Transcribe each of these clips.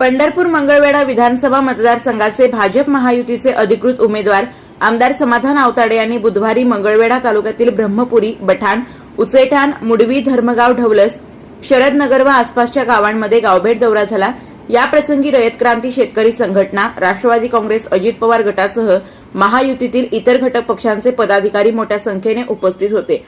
पंढरपूर मंगळवेढा विधानसभा मतदारसंघाचे भाजप महायुतीचे अधिकृत उमेदवार आमदार समाधान आवताडे यांनी बुधवारी मंगळवेढा तालुक्यातील ब्रह्मपुरी बठाण उचेठाण मुडवी धर्मगाव ढवलस शरदनगर व आसपासच्या गावांमध्ये गावभेट दौरा झाला. याप्रसंगी रयत क्रांती शेतकरी संघटना राष्ट्रवादी काँग्रेस अजित पवार गटासह महायुतीतील इतर घटक पक्षांचे पदाधिकारी मोठ्या संख्येने उपस्थित होते.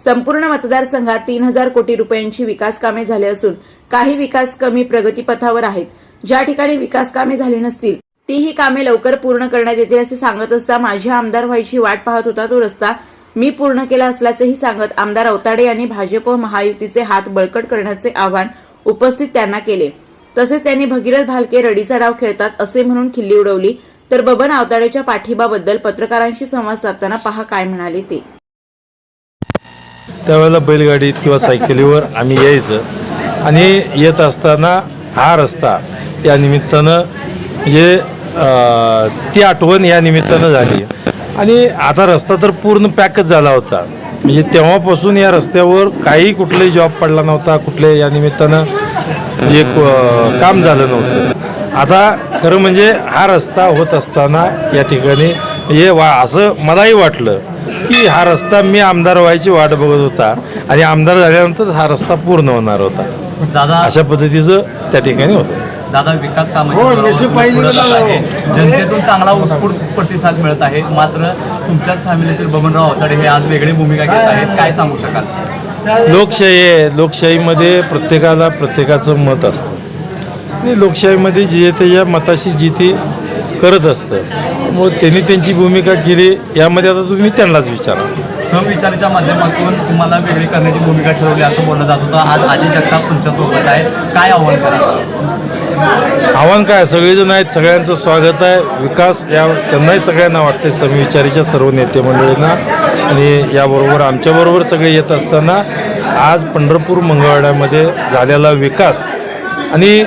संपूर्ण मतदारसंघात तीन हजार कोटी रुपयांची विकास कामे झाली असून काही विकास कमी प्रगतीपथावर आहेत. ज्या ठिकाणी विकास कामे झाली नसतील ती ही कामे लवकर पूर्ण करण्यात येतील असे सांगत असता माझ्या आमदार व्हायची वाट पाहत होता तो रस्ता मी पूर्ण केला असल्याचेही सांगत आमदार अवताडे यांनी भाजप व महायुतीचे हात बळकट करण्याचे आवाहन उपस्थित त्यांना केले. तसेच त्यांनी भगीरथ भालके रडीचा डाव खेळतात असे म्हणून खिल्ली उडवली. तर बबन अवताडेच्या पाठिंबाबद्दल पत्रकारांशी संवाद साधताना पहा काय म्हणाले ते. त्यावेळेला बैलगाडीत किंवा सायकलीवर आम्ही यायचं आणि येत असताना हा रस्ता या निमित्तानं म्हणजे ती आठवण या निमित्तानं झाली. आणि आता रस्ता तर पूर्ण पॅकच झाला होता. म्हणजे तेव्हापासून या रस्त्यावर काही कुठलाही जॉब पडला नव्हता कुठले या निमित्तानं म्हणजे, जे काम झालं नव्हतं. आता खरं म्हणजे हा रस्ता होत असताना या ठिकाणी हे वा असं मलाही वाटलं की हा रस्ता मी आमदार व्हायची वाट बघत होता आणि आमदार झाल्यानंतरच हा रस्ता पूर्ण होणार होता. दादा अशा पद्धतीचं त्या ठिकाणी होतं. दादा विकास हो, कामाची. आहे. जनतेतून चांगला उत्स्फूर्त प्रतिसाद मिळत आहे. मात्र तुमच्याच फॅमिलीतील बबनराव अवताडे हे आज वेगळी भूमिका घेत आहेत. काय? सांगू शकाल? लोकशाही आहे. लोकशाहीमध्ये प्रत्येकाला प्रत्येकाचं मत असतं. आणि लोकशाहीमध्ये जे त्याच्या मताशी जी ती करत असतं मग त्यांनी त्यांची भूमिका केली यामध्ये आता तुम्ही त्यांनाच विचारा. समविचाराच्या माध्यमातून तुम्हाला वेगळी करण्याची भूमिका ठरवली असं बोललं जात होतं. आज आजी जगताप तुमच्यासोबत आहे काय आव्हान करा? आव्हान काय? सगळेजण आहेत. सगळ्यांचं स्वागत आहे. विकास या त्यांनाही सगळ्यांना वाटते समविचारीच्या सर्व नेते मंडळींना. आणि याबरोबर आमच्याबरोबर सगळे येत असताना आज पंढरपूर मंगळवाड्यामध्ये झालेला विकास आणि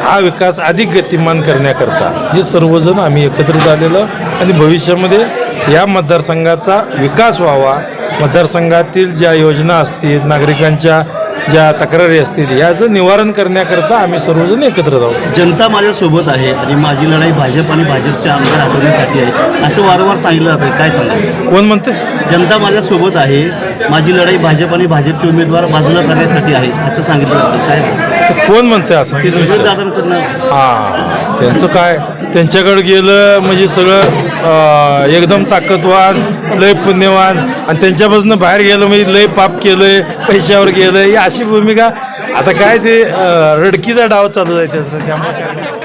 हा विकास अधिक गतिमान करण्याकरता हे सर्वजण आम्ही एकत्रित आलेलं आणि भविष्यामध्ये या मतदारसंघाचा विकास व्हावा. मतदारसंघातील ज्या योजना असतील नागरिकांच्या ज्या तक्रारी असतील याचं निवारण करण्याकरता आम्ही सर्वजण एकत्र आहोत जनता माझ्यासोबत आहे आणि माझी लढाई भाजप आणि भाजपच्या आमदार हटवण्यासाठी आहे. असं वारंवार सांगितलं जातं काय सांगा? कोण म्हणते जनता माझ्यासोबत आहे. माझी लढाई भाजप आणि भाजपचे उमेदवार बाजूला करण्यासाठी आहे असं सांगितलं जातं काय कोण म्हणते असं? तीच दादांकडनं हां त्यांचं काय? त्यांच्याकडे गेलं म्हणजे सगळं एकदम ताकदवान लय पुण्यवान आणि त्यांच्यापासून बाहेर गेलं म्हणजे लय पाप केलंय पैशावर गेलंय अशी भूमिका. आता काय ते रडकीचा डाव चालू आहे त्याचा त्यामुळे